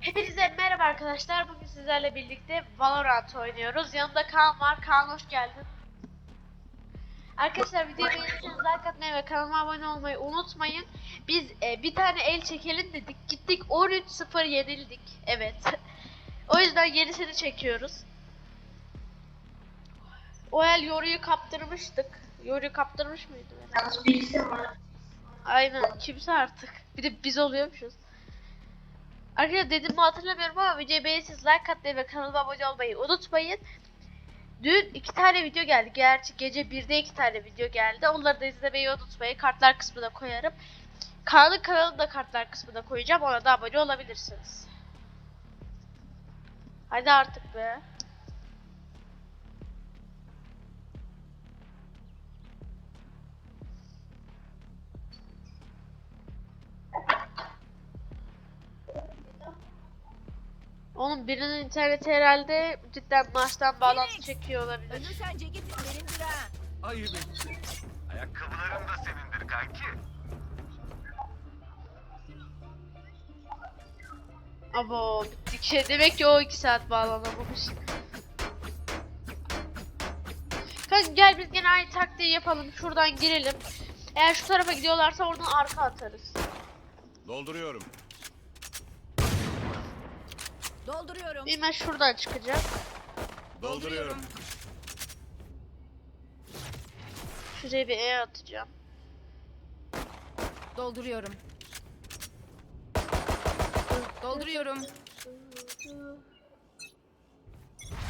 Hepinize merhaba arkadaşlar. Bugün sizlerle birlikte Valorant oynuyoruz. Yanımda Kaan var. Kaan hoş geldin. Arkadaşlar videoyu beğenirseniz like atmayı ve kanalıma abone olmayı unutmayın. Biz e, bir tane el çekelim dedik. Gittik 13-0 yenildik. Evet. o yüzden yenisini çekiyoruz. O el Yoru'yu kaptırmıştık. Yoru'yu kaptırmış mıydı? Yalnız bilgisayar var. Aynen kimse artık. Bir de biz oluyormuşuz. Arkadaşlar dedim mi hatırlamıyorum ama videoyu beğenirseniz like atmayı ve kanalıma abone olmayı unutmayın. Dün iki tane video geldi. Gerçi gece 1'de iki tane video geldi. Onları da izlemeyi unutmayın. Kartlar kısmına koyarım. Kaan'ın kanalını da kartlar kısmına koyacağım. Ona da abone olabilirsiniz. Hadi artık be. Onun birinin interneti herhalde cidden maçtan bağlantı çekiyor olabilir. Ölürsen ceketin benimdir ha. Ayıp ettin. Ayakkabıların da senindir kanki. Abo bittik şey demek ki o 2 saat bağlanamamış. Kanka gel biz gene aynı taktiği yapalım. Şuradan girelim. Eğer şu tarafa gidiyorlarsa oradan arka atarız. Dolduruyorum. Dolduruyorum. Bilmem şuradan çıkacak. Dolduruyorum. Şuraya bir E atacağım. Dolduruyorum. Dolduruyorum.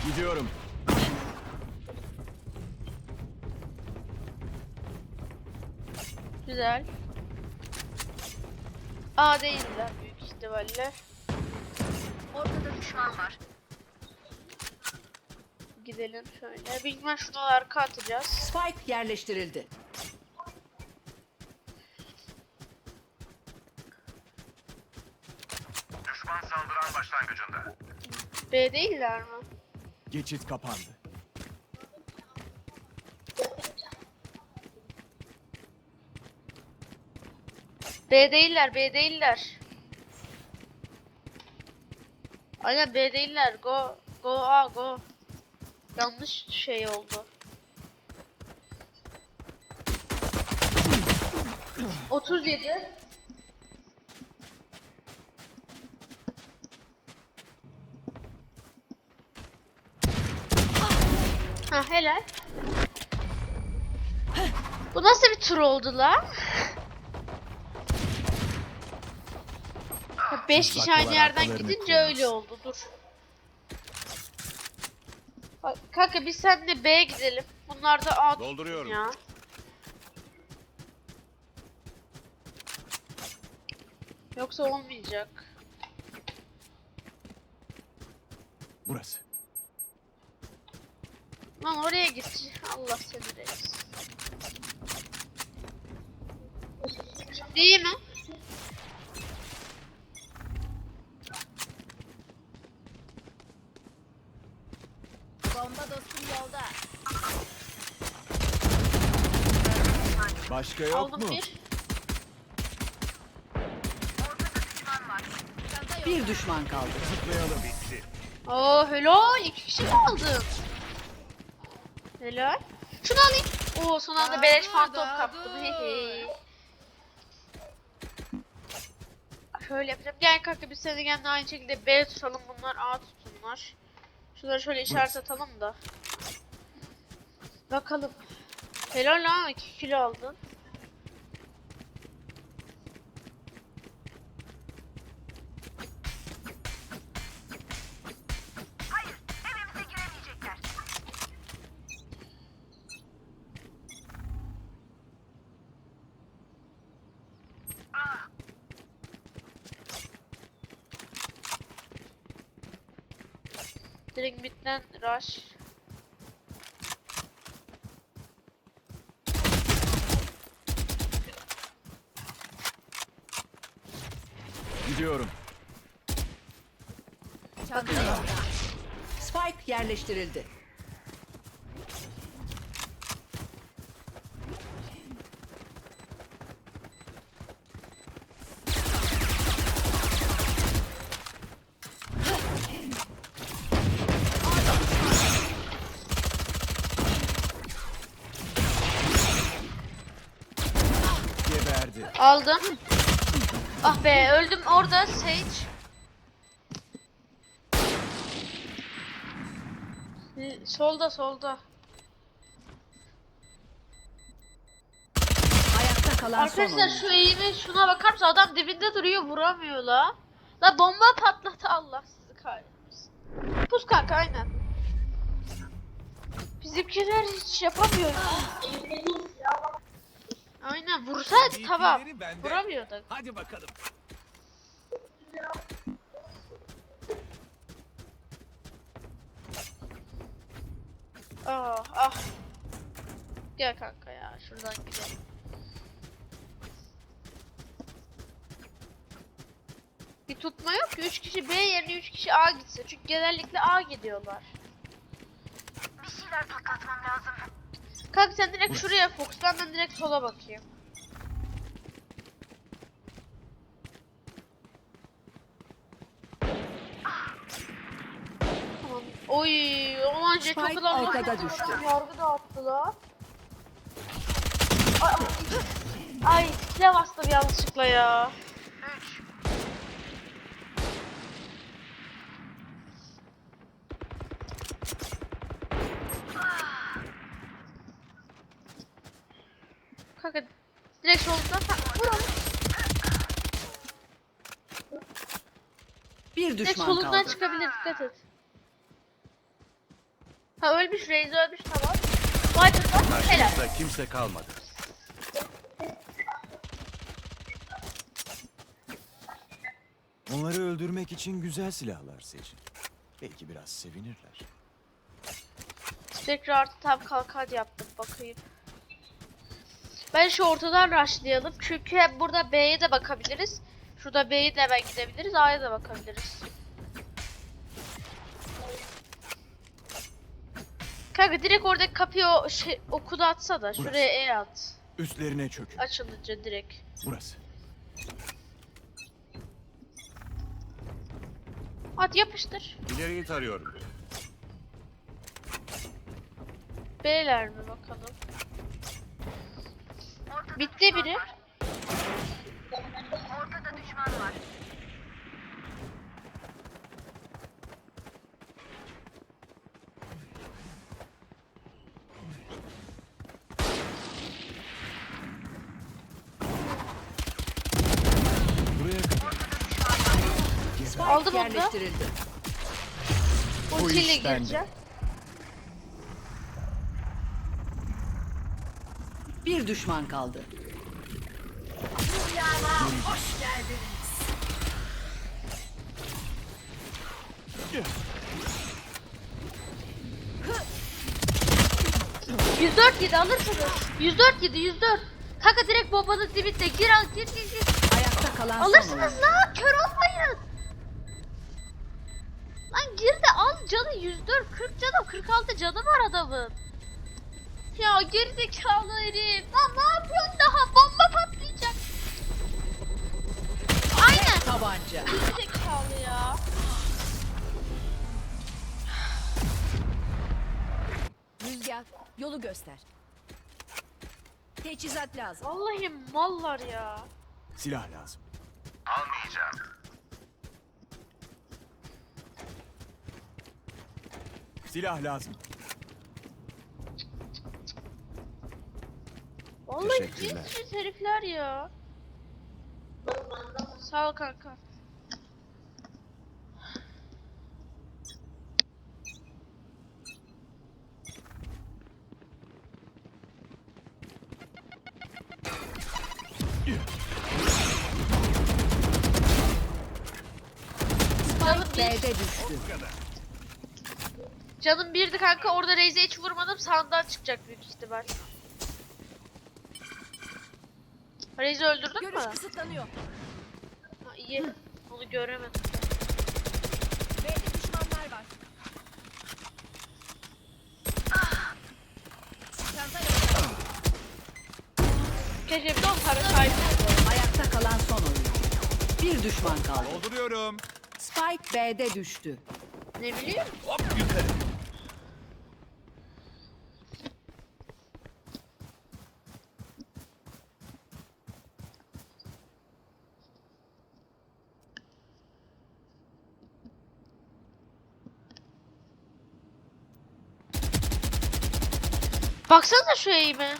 Gidiyorum. Güzel. A değiller büyük ihtimalle. Ortada düşman var. Gidelim şöyle. Bilmem şuradan arka atacağız. Spike yerleştirildi. Düşman saldıran başlangıcında. B değiller mi? Geçit kapandı. B değiller, B değiller. Aynen B değiller. Go, go A, go. Yanlış şey oldu. Otuz yedi. Ha helal. Bu nasıl bir tur oldu la? 5 kişi aynı yerden gidince öyle oldu. Dur. Bak, kanka biz seninle B'ye gidelim. Bunlar da A tutsun Dolduruyorum. ya. Yoksa olmayacak. Burası. Lan oraya git. Allah seni reis. Değil mi? Başka yok Aldım mu? bir. Düşman kaldı. Zıplayalım. Bitti. Oo helal. iki kişi mi aldın? Helal. Şunu alayım. Oo son anda beleş fantom kaptım. Hehe. Şöyle yapacağım. Gel kanka biz seni gel aynı şekilde B tutalım. Bunlar A tutsunlar. Şunları şöyle işaret atalım da. Bakalım. Helal lan 2 kilo aldın. Direkt midden rush. Gidiyorum. Spike yerleştirildi. Aldım. Ah be öldüm orada Sage. Solda solda. Ayakta kalan Arkadaşlar şu eğimi şuna bakar mısın? Adam dibinde duruyor vuramıyor la. La bomba patladı Allah sizi kahretmesin. Pus kanka aynen. Bizimkiler hiç yapamıyor. Aynen vursaydı tamam. Bende. Vuramıyorduk. Hadi bakalım. Ah ah. Gel kanka ya şuradan gidelim. Bir tutma yok ki 3 kişi B yerine 3 kişi A gitsin. Çünkü genellikle A gidiyorlar. Bir şeyler patlatmam lazım. Kanka sen direkt şuraya fokuslan ben direkt sola bakayım. Tamam. Oy, ulan jet Spike kapıdan ortada düştü. Yargı dağıttılar. Ay, ay silah bastım yanlışlıkla ya. Kanka direkt solundan ha, vur onu. Bir Direkt düşman solundan kaldı. çıkabilir dikkat et. Ha ölmüş Reis ölmüş tamam. Viper'dan helal. Karşımızda kimse kalmadı. Onları öldürmek için güzel silahlar seçin. Belki biraz sevinirler. Tekrar artı tam kalkan yaptım bakayım. Ben şu ortadan rushlayalım. Çünkü hem burada B'ye de bakabiliriz. Şurada B'ye de hemen gidebiliriz. A'ya da bakabiliriz. Kanka direkt oradaki kapıyı o şey, okuda atsa da. Şuraya E at. Üstlerine çökün. Açılınca direkt. Burası. At yapıştır. İleriyi tarıyorum. B'ler mi bakalım. Bitti biri. Buraya kadar. Spike Aldım onu da. yerleştirildi. Ultiyle iş bende. gireceğim. Bir düşman kaldı. Cık. 104 yedi alırsınız. 104 yedi 104. Kanka direkt bombanın dibinde gir al gir gir gir. Ayakta kalan Alırsınız lan kör olmayın. Lan gir de al canı 104 40 canım 46 canı var adamın. Ya gerizekalı herif. Lan ne yapıyorsun daha bomba patlayacak. Aynen. Tabanca. Gerizekalı ya. Rüzgar yolu göster. Teçhizat lazım. Vallahi mallar ya. Silah lazım. Almayacağım. Silah lazım. Vallahi Teşekkürler. cins herifler ya. Sağ ol kanka. Canım bir, B'de düştü. canım birdi kanka orada Reis'e hiç vurmadım sağından çıkacak büyük ihtimal. Reis'i öldürdün mü? Görüş kısıtlanıyor. Ha, iyi. Onu göremedim. B'de düşmanlar var. Çanta yok. Keşke bir de on tane sahip Ayakta kalan son oyuncu. Bir düşman kaldı. Dolduruyorum. Spike B'de düştü. Ne bileyim. Hop yukarı. Baksanıza şu eğime.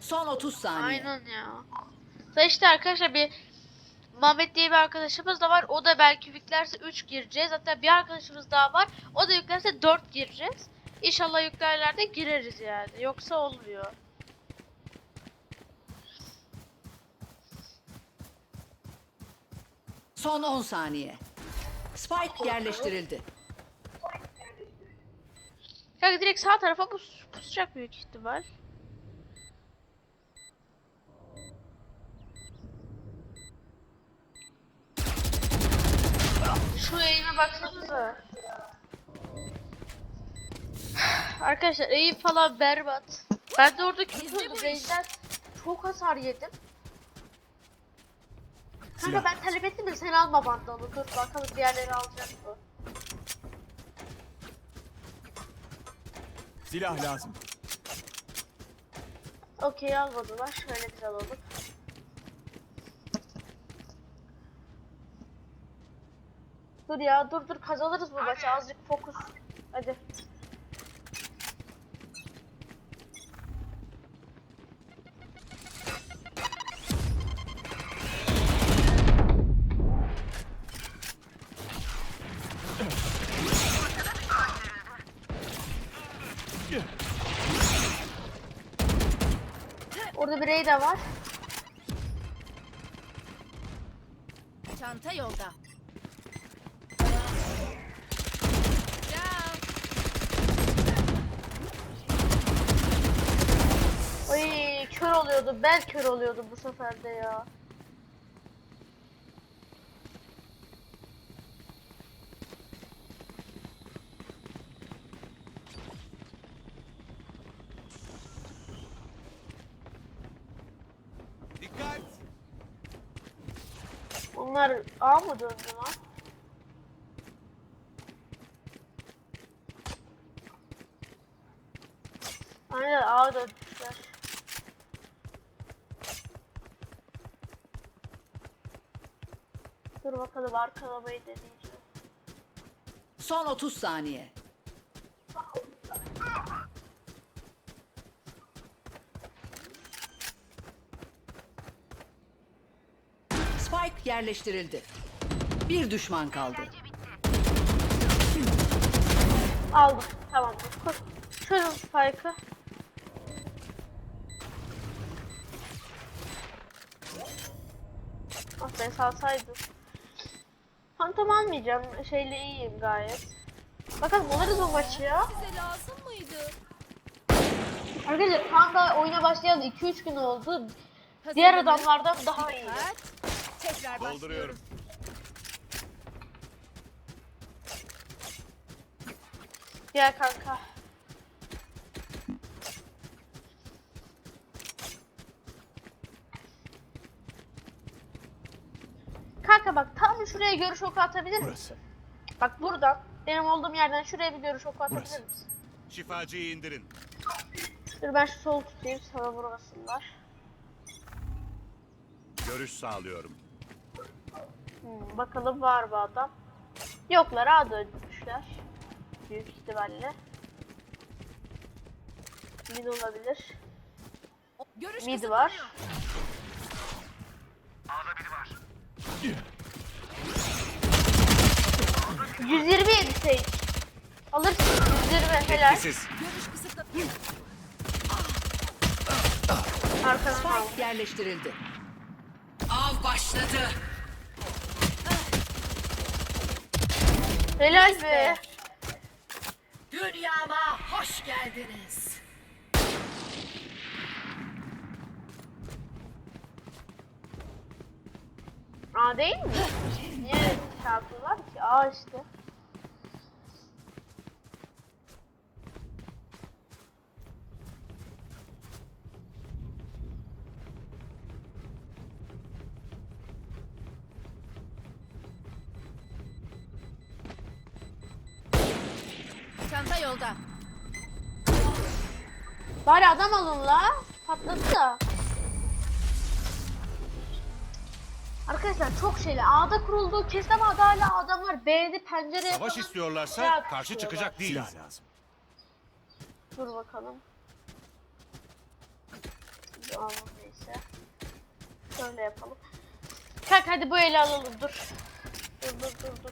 Son 30 saniye. Aynen ya. Da işte arkadaşlar bir Mehmet diye bir arkadaşımız da var. O da belki yüklerse 3 gireceğiz. Hatta bir arkadaşımız daha var. O da yüklerse 4 gireceğiz. İnşallah yüklerler de gireriz yani. Yoksa olmuyor. Son 10 saniye. Spike yerleştirildi. Kanka direkt sağ tarafa pus pusacak büyük ihtimal. Şu eğime baksanıza. Arkadaşlar eğim falan berbat. Ben de orada kötü Reis'den çok hasar yedim. Kanka ben talep ettim de sen alma bandalı. Dur bakalım diğerleri alacak mı? Silah lazım. Okey almadılar. Şöyle biz alalım. Dur ya dur dur kazanırız bu maçı azıcık fokus. Hadi. Orada bir Reyna var. Çanta yolda. Ay kör oluyordu. Ben kör oluyordum bu sefer de ya. Dikkat! Onlar A mı döndü lan? Aynen A dönmüşler. Dur bakalım arkalamayı deneyeceğim. Son 30 saniye. Spike yerleştirildi. Bir düşman kaldı. Aldım. Tamamdır. Koş. Çözün spike'ı. Ah ben salsaydım. Phantom almayacağım. Şeyle iyiyim gayet. Bakalım alırız o maçı ya. Size lazım mıydı? Arkadaşlar kanka oyuna başlayalı 2-3 gün oldu. Diğer adamlardan daha iyi. Tekrar başlıyorum. Dolduruyorum. Gel kanka. Kanka bak tam şuraya görüş oku atabilir misin? Burası. Bak buradan benim olduğum yerden şuraya bir görüş oku atabilir Burası. misin? Şifacıyı indirin. Dur ben şu sol tutayım sana vurmasınlar. Görüş sağlıyorum. Hmm, bakalım var mı adam? Yoklar A dönmüşler. Büyük ihtimalle. Mid olabilir. Görüş Mid var. Ağda biri var. 127 Sage. Alırsın 120 helal. Siz. Görüş kısıtlanıyor. Arkadan. Spike yerleştirildi. Av başladı. Helal be. Dünyama hoş geldiniz. A değil mi? Niye şey yaptılar ki? A işte. Bari adam alın la. Patladı da. Arkadaşlar çok şeyle A'da kuruldu. Kesin ama A'da hala adamlar B'de pencere Savaş yapalım. istiyorlarsa Ya, karşı diyorlar. çıkacak değiliz. Silah lazım. Dur bakalım. Alalım neyse. Şöyle yapalım. Kalk hadi bu eli alalım dur. Dur dur dur dur.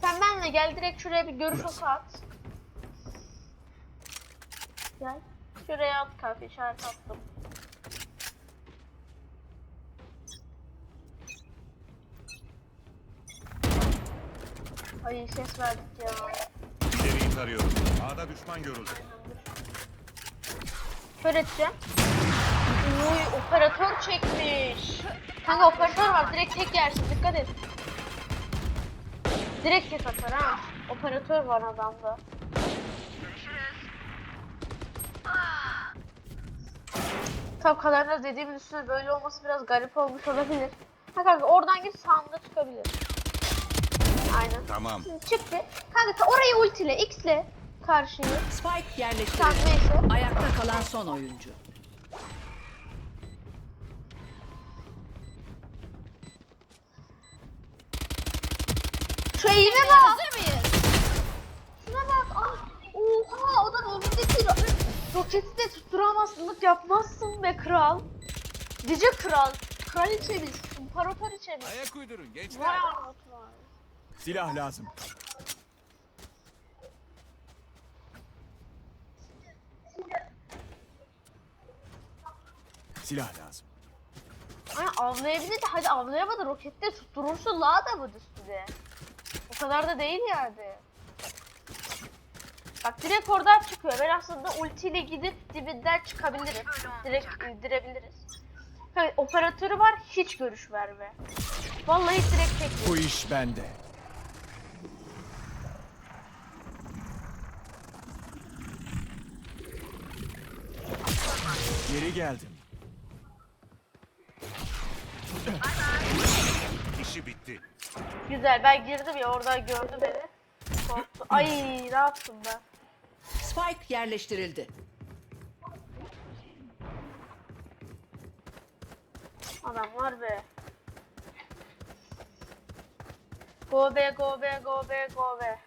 Sen benimle gel direkt şuraya bir görüş oku at. Gel. Şuraya at kalk işaret attım. Ay ses verdik ya. İleriyi tarıyorum. A'da düşman görüldü. Kör edeceğim. Uy operatör çekmiş. Kanka operatör var direkt tek yersin dikkat et. Direkt tek atar ha. Operatör var adamda. Tabi kadarıyla dediğimin üstüne böyle olması biraz garip olmuş olabilir. Ha kanka oradan git sağında çıkabilir. Aynen. Tamam. Şimdi çıktı. Kanka orayı ultile, x'le karşıyı. Spike yerleştirildi. neyse. Ayakta kalan son oyuncu. Roketi de tutturamazsınlık yapmazsın be kral. Dice kral. Kraliçemiz. İmparatoriçemiz. Ayak uydurun gençler. Vay anasını. Silah lazım. Silah lazım. Ay avlayabilir de hadi avlayamadı roketi de tutturursun la da bu üstüne. O kadar da değil yani. Bak direkt oradan çıkıyor. Ben aslında ultiyle gidip dibinden çıkabilirim. Direkt indirebiliriz. Tabii operatörü var hiç görüş verme. Vallahi direkt tek Bu iş bende. Geri geldim. İşi bitti. Güzel ben girdim ya oradan gördü beni. Korktu. Ay ne yaptım ben? Spike yerleştirildi. Adam var be. Go be go be go be go be.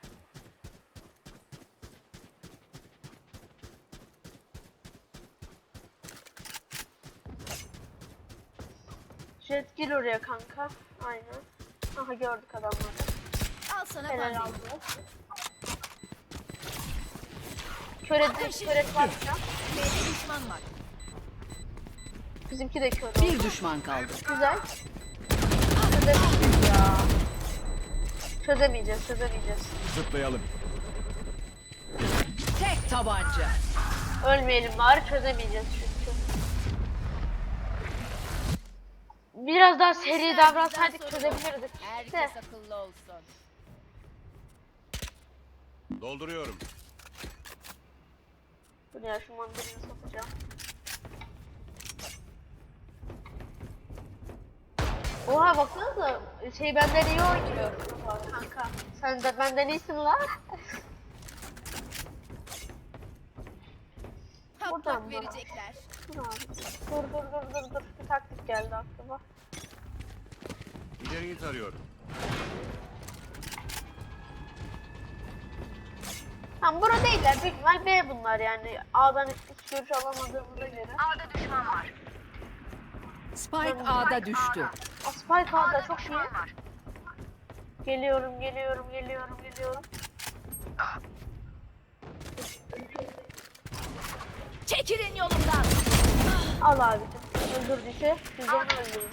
Jet gir oraya kanka. Aynen. Aha gördük adamları. Al sana Helal pandemi. Aldı. Köre köre var ya. B'de düşman var. Bizimki de kör oldu. Bir düşman kaldı. Güzel. Çözemeyeceğiz ya. Çözemeyeceğiz, çözemeyeceğiz. Zıplayalım. Tek tabanca. Ölmeyelim bari çözemeyeceğiz çünkü. Biraz daha seri davransaydık çözebilirdik. Herkes akıllı olsun. Dolduruyorum. Dur ya şu mandalini satacağım. Oha baksanıza şey benden iyi oynuyor. Kanka sen de benden iyisin lan. Buradan verecekler. Dur dur dur dur dur. Bir taktik geldi aklıma. İleriyi tarıyorum. Tamam bura değiller. Büyük ihtimal B bunlar yani. A'dan hiç görüş alamadığımıza göre. Spike A'da düştü. Aa, Spike A'da çok iyi. Geliyorum, geliyorum, geliyorum, geliyorum. Çekilin yolumdan. Al abicim. Öldürdüyse biz de onu öldürün.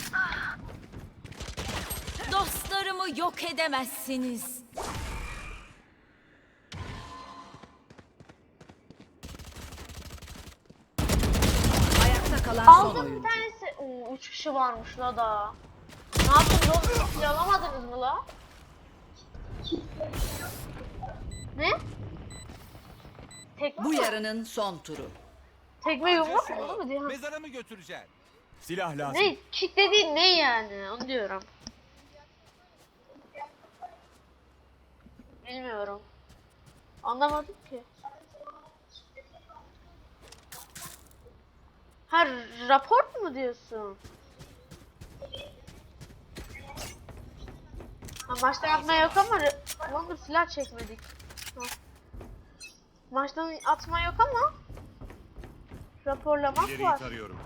Dostlarımı yok edemezsiniz. Kalan son Aldım bir oyuncu. tanesi. Oo, üç kişi varmış la da. Ne yaptınız oğlum? Silah alamadınız mı la? Ne? Tekme Bu mi? yarının son turu. Tekme yumruk mu mu diyor? Mezara mı götüreceksin? Silah lazım. Ne? Kick dediğin ne yani? Onu diyorum. Bilmiyorum. Anlamadım ki. Ha rapor mu diyorsun? Ha, maçta atma yok ama Wonder silah çekmedik. Ha. Maçtan atma yok ama raporlamak İleriyi var. tarıyorum.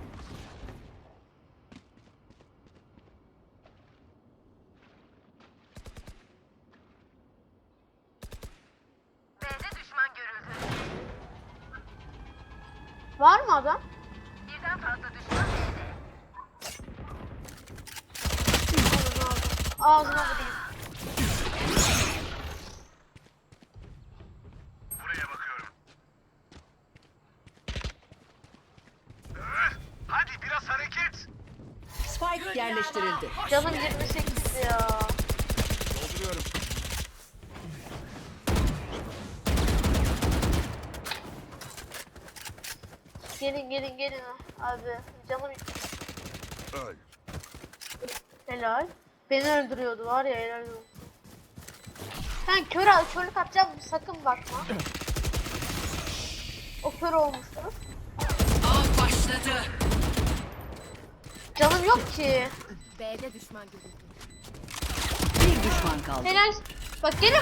Var mı adam? Ağzına vurayım. Buraya bakıyorum. Öh, Hadi biraz hareket. Spike yerleştirildi. Canım 28 ya. Dolduruyorum. Gelin gelin gelin abi. Canım helal. Beni öldürüyordu var ya helal olsun. Sen kör al, körlük atacağım sakın bakma. O kör olmuştur. Av başladı. Canım yok ki. B'de düşman görüldü. Bir düşman kaldı. Helal. Bak gene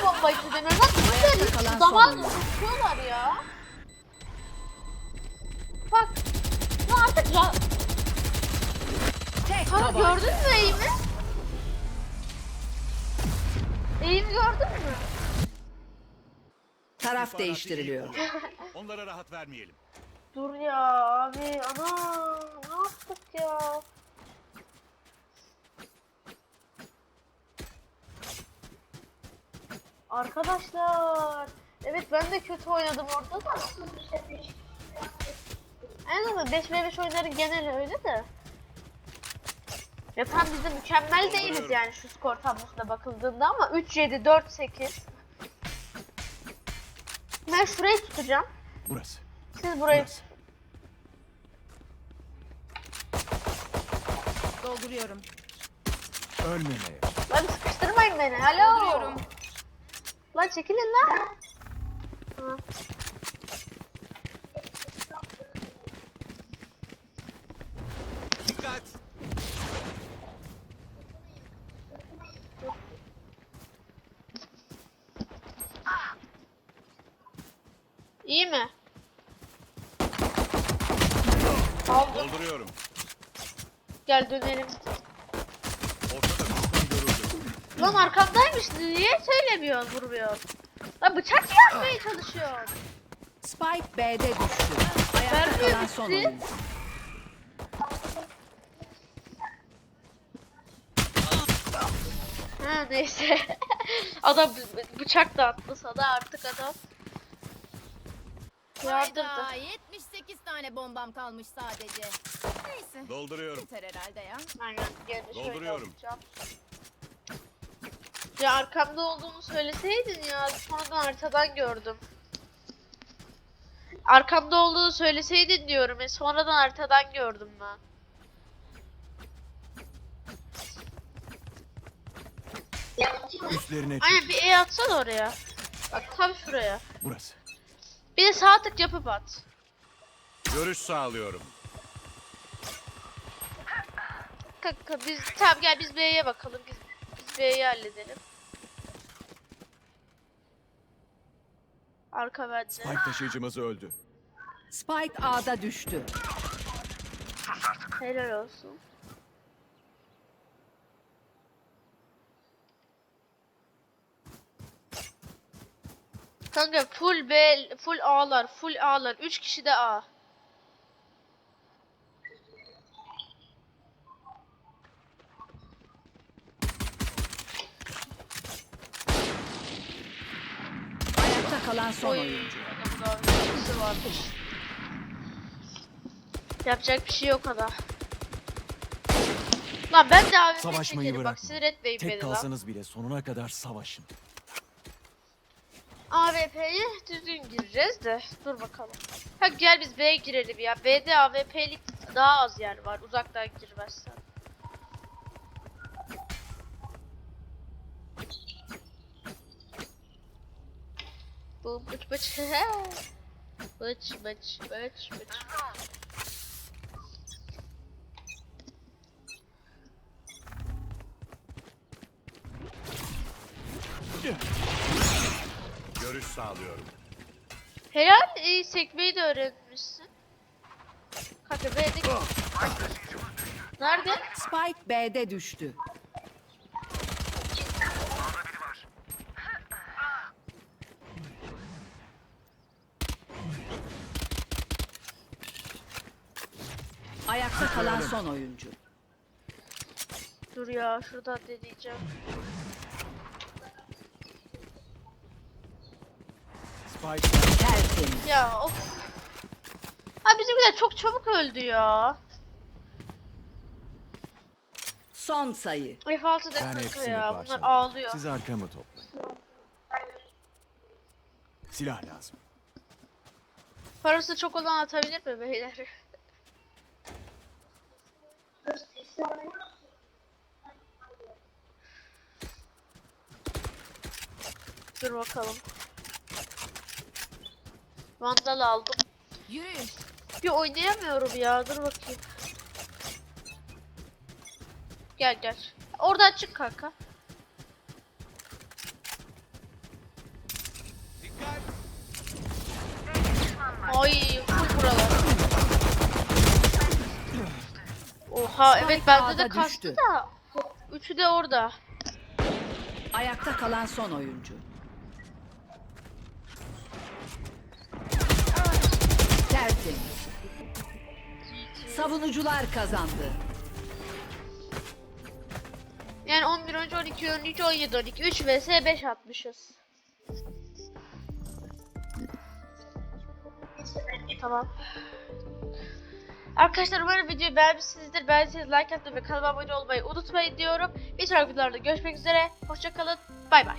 Ayakta böyle kalan son zamanla oyuncu. tutuyorlar ya. Bak. Ya artık ya. Tek tabanca. gördün mü eğimi? Eğimi gördün mü? Taraf değiştiriliyor. Onlara rahat vermeyelim. Dur ya abi ana ne yaptık ya? Arkadaşlar evet ben de kötü oynadım orada da. En azından 5 v 5 oyunları geneli öyle de. Ya tam biz de mükemmel değiliz yani şu skor tablosuna bakıldığında ama 3 7 4 8. Ben şurayı tutacağım. Burası. Siz burayı Burası. Dolduruyorum. Ölmemeye. Lan sıkıştırmayın beni. Alo. Dolduruyorum. Lan çekilin lan. Ha. Gel dönelim. Lan arkamdaymış niye söylemiyor vurmuyor. Lan bıçak yapmaya çalışıyor. Spike B'de düştü. Ayakta kalan son bizi. Ha neyse. adam bıçak da attı sana artık adam. Yardırdı. Sekiz tane bombam kalmış sadece. Neyse. Dolduruyorum. Yeter herhalde ya. Aynen. Gel Dolduruyorum. Ya arkamda olduğunu söyleseydin ya. Sonradan haritadan gördüm. Arkamda olduğunu söyleseydin diyorum. E, sonradan haritadan gördüm ben. Üstlerine çık. Aynen bir E atsana oraya. Bak tam şuraya. Burası. Bir de sağ tık yapıp at. Görüş sağlıyorum. Kanka biz tamam gel biz B'ye bakalım. Biz, biz B'yi halledelim. Arka bende. Spike taşıyıcımız öldü. Spike A'da düştü. Helal olsun. Kanka full B, full A'lar, full A'lar. 3 kişi de A. Ayakta kalan son Oy. oyuncu. Adamın varmış. Yapacak bir şey yok ada. Lan ben de AWP Savaşmayı çekerim. Bak bırakma. sinir etmeyin Tek beni lan. kalsanız bile sonuna kadar savaşın. AWP'ye düzgün gireceğiz de dur bakalım. Ha gel biz B'ye girelim ya. B'de AWP'lik daha az yer var uzaktan girmezsen. Bu bıç bıç. bıç bıç bıç bıç. Görüş sağlıyorum. Helal iyi sekmeyi de öğrenmişsin. Kanka B'de... Nerede? Spike B'de düştü. Ayakta kalan son oyuncu. Dur ya şuradan deneyeceğim. Tertemiz. Ya of. Ha bizimkiler çok çabuk öldü ya. Son sayı. F6 ben ya. Bunlar parçaladım. ağlıyor. Siz arkamı toplayın. Silah lazım. Parası çok olan atabilir mi beyler? Dur bakalım. Vandal aldım. Yürüyün. Bir oynayamıyorum ya. Dur bakayım. Gel gel. Oradan çık kanka. Spike evet bende de düştü. da. Üçü de orada. Ayakta kalan son oyuncu. Tertemiz. Savunucular kazandı. Yani 11 13 12 13 17 12 3 vs 5 atmışız. Tamam. Arkadaşlar umarım videoyu beğenmişsinizdir. Beğendiyseniz like atmayı ve kanalıma abone olmayı unutmayın diyorum. Bir sonraki videolarda görüşmek üzere. Hoşçakalın. Bay bay.